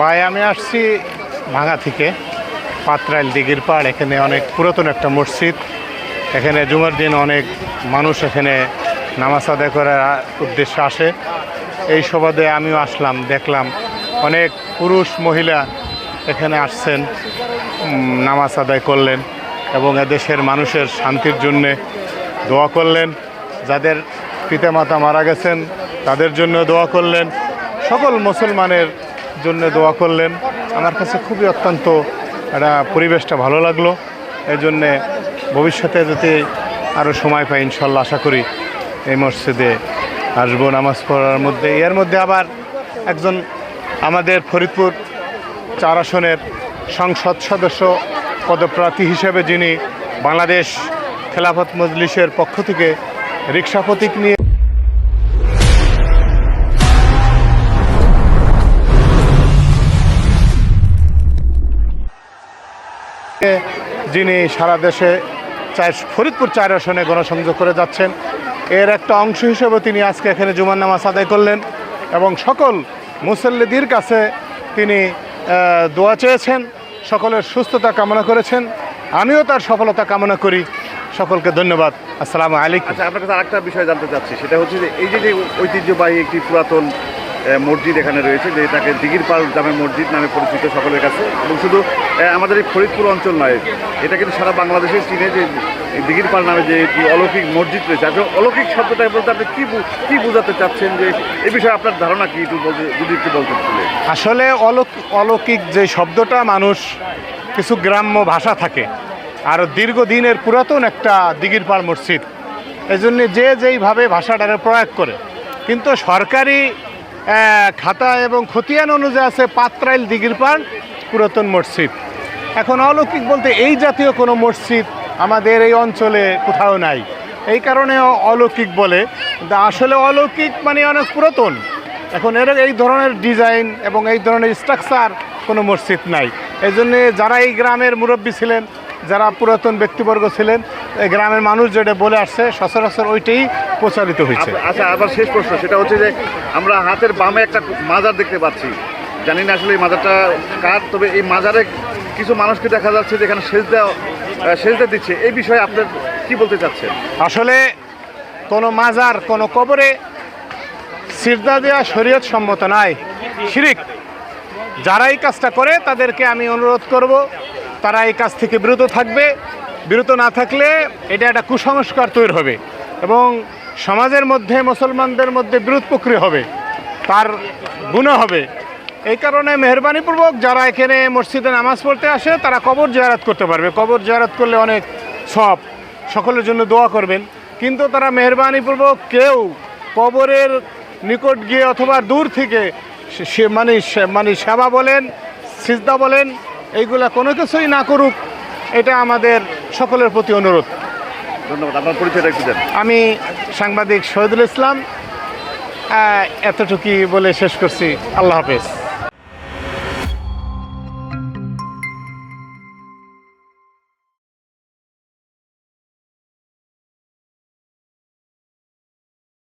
ভাই, আমি আসছি ভাঙা থেকে, পাত্রাইল দিঘির পাড়, এখানে অনেক পুরাতন একটা মসজিদ। এখানে জুমার দিন অনেক মানুষ এখানে নামাজ আদায় করার উদ্দেশ্যে আসে। এই সুবাদে আমিও আসলাম, দেখলাম অনেক পুরুষ মহিলা এখানে আসছেন নামাজ আদায় করলেন এবং এদেশের মানুষের শান্তির জন্যে দোয়া করলেন। যাদের পিতামাতা মারা গেছেন, তাদের জন্য দোয়া করলেন। সকল মুসলমানের জন্য দোয়া করলেন। আমার কাছে খুবই অত্যন্ত একটা পরিবেশটা ভালো লাগল। এই জন্যে ভবিষ্যতে যদি আরও সময় পাই, ইনশাল্লাহ আশা করি এই মসজিদে আসব নামাজ পড়ার মধ্যে। এর মধ্যে আবার একজন আমাদের ফরিদপুর চার আসনের সংসদ সদস্য, পদপ্রার্থী হিসেবে যিনি বাংলাদেশ খেলাফত মজলিসের পক্ষ থেকে রিক্সা প্রতীক নিয়ে যিনি সারা দেশে চার ফরিদপুর চার আসনে গণসংযোগ করে যাচ্ছেন। এর একটা অংশ হিসেবে তিনি আজকে এখানে জুমার নামাজ আদায় করলেন এবং সকল মুসল্লিদের কাছে তিনি দোয়া চেয়েছেন, সকলের সুস্থতা কামনা করেছেন। আমিও তার সফলতা কামনা করি। সকলকে ধন্যবাদ। আসসালামু আলাইকুম। আচ্ছা আপনার কাছে আরেকটা বিষয় জানতে চাচ্ছি। সেটা হচ্ছে যে এই যে ঐতিহ্যবাহী একটি পুরাতন মসজিদ এখানে রয়েছে, যে এটাকে দিঘির পাল জামে মসজিদ নামে পরিচিত সকলের কাছে। এবং শুধু আমাদের এই ফরিদপুর অঞ্চল নয়, এটা কিন্তু সারা বাংলাদেশের চিনে যে দিঘির পাল নামে যে অলৌকিক মসজিদ রয়েছে। আপনি অলৌকিক শব্দটা বলতে আপনি কী কী বোঝাতে চাচ্ছেন যে এ বিষয়ে আপনার ধারণা কী একটু বলতে, যদি একটু বলতে আসলে অলৌক- অলৌকিক যে শব্দটা মানুষ কিছু গ্রাম্য ভাষা থাকে, আর দীর্ঘদিনের পুরাতন একটা দিঘির পাড় মসজিদ এই জন্যে যে যেইভাবে ভাষাটারে প্রয়োগ করে, কিন্তু সরকারি খাতা এবং খতিয়ান অনুযায়ী আছে পাত্রাইল দিঘির পাড় পুরাতন মসজিদ। এখন অলৌকিক বলতে এই জাতীয় কোনো মসজিদ আমাদের এই অঞ্চলে কোথাও নাই। এই কারণে অলৌকিক বলে। আসলে অলৌকিক মানে অনেক পুরাতন। এখন এর এই ধরনের ডিজাইন এবং এই ধরনের স্ট্রাকচার কোনো মসজিদ নাই। এই জন্যে যারা এই গ্রামের মুরব্বী ছিলেন, যারা পুরাতন ব্যক্তিবর্গ ছিলেন, এই গ্রামের মানুষ যেটা বলে আসছে, সচরাচর ওইটাই প্রচারিত হয়েছে। আচ্ছা আবার শেষ প্রশ্ন সেটা হচ্ছে যে আমরা হাতের বামে একটা মাজার দেখতে পাচ্ছি। জানি না আসলে এই মাজারটা কার তবে এই মাজারে কিছু মানুষকে দেখা যাচ্ছে যে এখানে সেজদা সেজদা দিচ্ছে। এই বিষয়ে আপনার কি বলতে চাচ্ছেন? আসলে কোনো মাজার কোনো কবরে সিজদা দেওয়া শরীয়ত সম্মত নাই শিরিক। যারা এই কাজটা করে তাদেরকে আমি অনুরোধ করব তারা এই কাজ থেকে বিরত থাকবে। বিরত না থাকলে এটা একটা কুসংস্কার তৈরি হবে। এবং সমাজের মধ্যে, মুসলমানদের মধ্যে বিরোধ প্রক্রিয়া হবে, তার গুণ হবে। এই কারণে মেহরবানিপূর্বক যারা এখানে মসজিদে নামাজ পড়তে আসে, তারা কবর জিয়ারাত করতে পারবে। কবর জিয়ারাত করলে অনেক সব, সকলের জন্য দোয়া করবেন। কিন্তু তারা মেহরবানিপূর্বক কেউ কবরের নিকট গিয়ে অথবা দূর থেকে সে- মানে মানে সেবা বলেন, সিজদা বলেন, এইগুলা কোনো কিছুই না করুক, এটা আমাদের সকলের প্রতি অনুরোধ। ধন্যবাদ, আপনার পরিচয়টা একটু দেন। আমি সাংবাদিক শহীদুল ইসলাম এতটুকুই বলে শেষ করছি। আল্লাহ হাফেজ।